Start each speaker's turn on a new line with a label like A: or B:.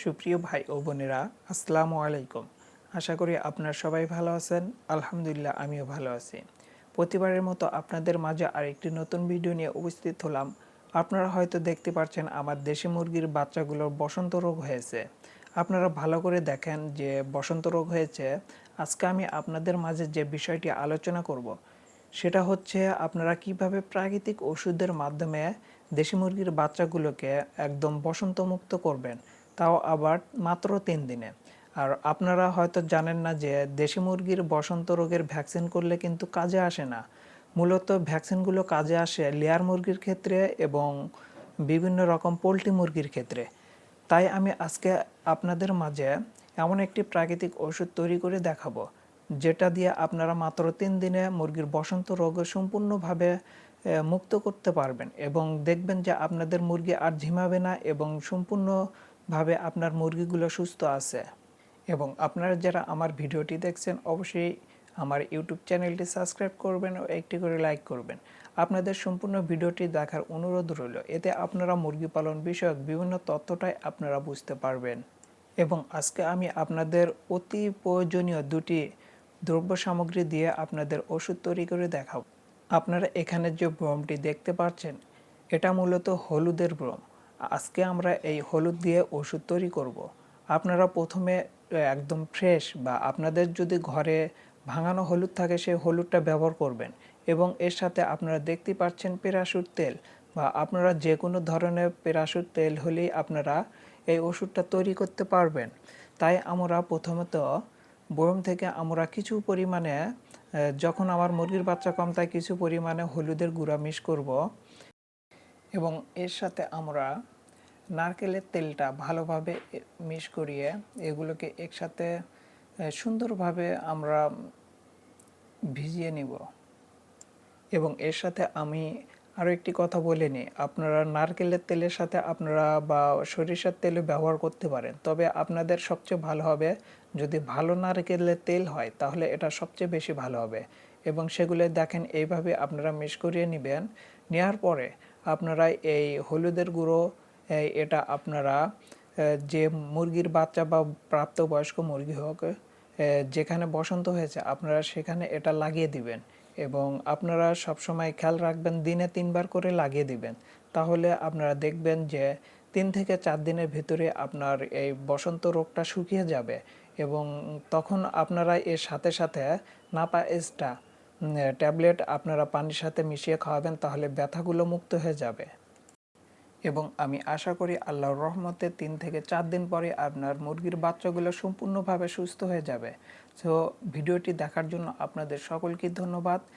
A: সুপ্রিয় ভাই ও বোনেরা, আসসালামু আলাইকুম। আশা করি আপনারা সবাই ভালো আছেন। আলহামদুলিল্লাহ, আমিও ভালো আছি। প্রতিবারের মতো আপনাদের মাঝে আরেকটি নতুন ভিডিও নিয়ে উপস্থিত হলাম। আপনারা হয়তো দেখতে পাচ্ছেন আমার দেশি মুরগির বাচ্চাগুলোর বসন্ত রোগ হয়েছে। আপনারা ভালো করে দেখেন যে বসন্ত রোগ হয়েছে। আজকে আমি আপনাদের মাঝে যে বিষয়টি আলোচনা করব, সেটা হচ্ছে আপনারা কীভাবে প্রাকৃতিক ওষুধের মাধ্যমে দেশি মুরগির বাচ্চাগুলোকে একদম বসন্তমুক্ত করবেন তাও আবার মাত্র তিন দিনে। আর আপনারা হয়তো জানেন না যে দেশি মুরগির বসন্ত রোগের ভ্যাকসিন করলে কিন্তু কাজে আসে না। মূলত ভ্যাকসিনগুলো কাজে আসে লেয়ার মুরগির ক্ষেত্রে এবং বিভিন্ন রকম পোলট্রি মুরগির ক্ষেত্রে। তাই আমি আজকে আপনাদের মাঝে এমন একটি প্রাকৃতিক ওষুধ তৈরি করে দেখাবো, যেটা দিয়ে আপনারা মাত্র তিন দিনে মুরগির বসন্ত রোগ সম্পূর্ণভাবে মুক্ত করতে পারবেন এবং দেখবেন যে আপনাদের মুরগি আর ঝিমাবে না এবং সম্পূর্ণভাবে আপনার মুরগিগুলো সুস্থ আছে। এবং আপনারা যারা আমার ভিডিওটি দেখছেন, অবশ্যই আমার ইউটিউব চ্যানেলটি সাবস্ক্রাইব করবেন ও একটি করে লাইক করবেন। আপনাদের সম্পূর্ণ ভিডিওটি দেখার অনুরোধ রইল, এতে আপনারা মুরগি পালন বিষয়ক বিভিন্ন তথ্যটাই আপনারা বুঝতে পারবেন। এবং আজকে আমি আপনাদের অতি প্রয়োজনীয় দুটি দ্রব্য সামগ্রী দিয়ে আপনাদের ওষুধ তৈরি করে দেখাবো। আপনারা এখানে যে ব্রমটি দেখতে পাচ্ছেন, এটা মূলত হলুদের ব্রম। আজকে আমরা এই হলুদ দিয়ে ওষুধ তৈরি করব। আপনারা প্রথমে একদম ফ্রেশ বা আপনাদের যদি ঘরে ভাঙানো হলুদ থাকে, সেই হলুদটা ব্যবহার করবেন এবং এর সাথে আপনারা দেখতে পাচ্ছেন পেরাসুট তেল বা আপনারা যে কোনো ধরনের পেরাসুট তেল হলেই আপনারা এই ওষুধটা তৈরি করতে পারবেন তাই আমরা প্রথমত বয়ম থেকে আমরা কিছু পরিমাণে যখন আমার মুরগির বাচ্চা কম, তাই কিছু পরিমাণে হলুদের গুঁড়া মিশ করব এবং এর সাথে আমরা নারকেলের তেলটা ভালোভাবে মিশ করিয়ে এগুলোকে একসাথে সুন্দরভাবে আমরা ভিজিয়ে নিব। এবং এর সাথে আমি আরও একটি কথা বলে নিই। আপনারা নারকেলের তেলের সাথে আপনারা বা সরিষার তেলও ব্যবহার করতে পারেন। তবে আপনাদের সবচেয়ে ভালো হবে, যদি ভালো নারকেলের তেল হয়, তাহলে এটা সবচেয়ে বেশি ভালো হবে। এবং সেগুলো দেখেন, এইভাবে আপনারা মিশ করিয়ে নেবেন। নেওয়ার পরে আপনারা এই হলুদের গুঁড়ো এটা আপনারা যে মুরগির বাচ্চা বা প্রাপ্তবয়স্ক মুরগি হোক যেখানে বসন্ত হয়েছে, আপনারা সেখানে এটা লাগিয়ে দিবেন এবং আপনারা সবসময় খেয়াল রাখবেন, দিনে তিনবার করে লাগিয়ে দিবেন। তাহলে আপনারা দেখবেন যে তিন থেকে চার দিনের ভিতরে আপনার এই বসন্ত রোগটা শুকিয়ে যাবে এবং তখন আপনারা এর সাথে সাথে নাপা এসটা ট্যাবলেট আপনারা পানির সাথে মিশিয়ে খাওয়াবেন, তাহলে ব্যথাগুলো মুক্ত হয়ে যাবে। এবং আমি আশা করি আল্লাহর রহমতে তিন থেকে চার দিন পরে আপনার মুরগির বাচ্চাগুলো সম্পূর্ণভাবে সুস্থ হয়ে যাবে। সো ভিডিওটি দেখার জন্য আপনাদের সকলকে ধন্যবাদ।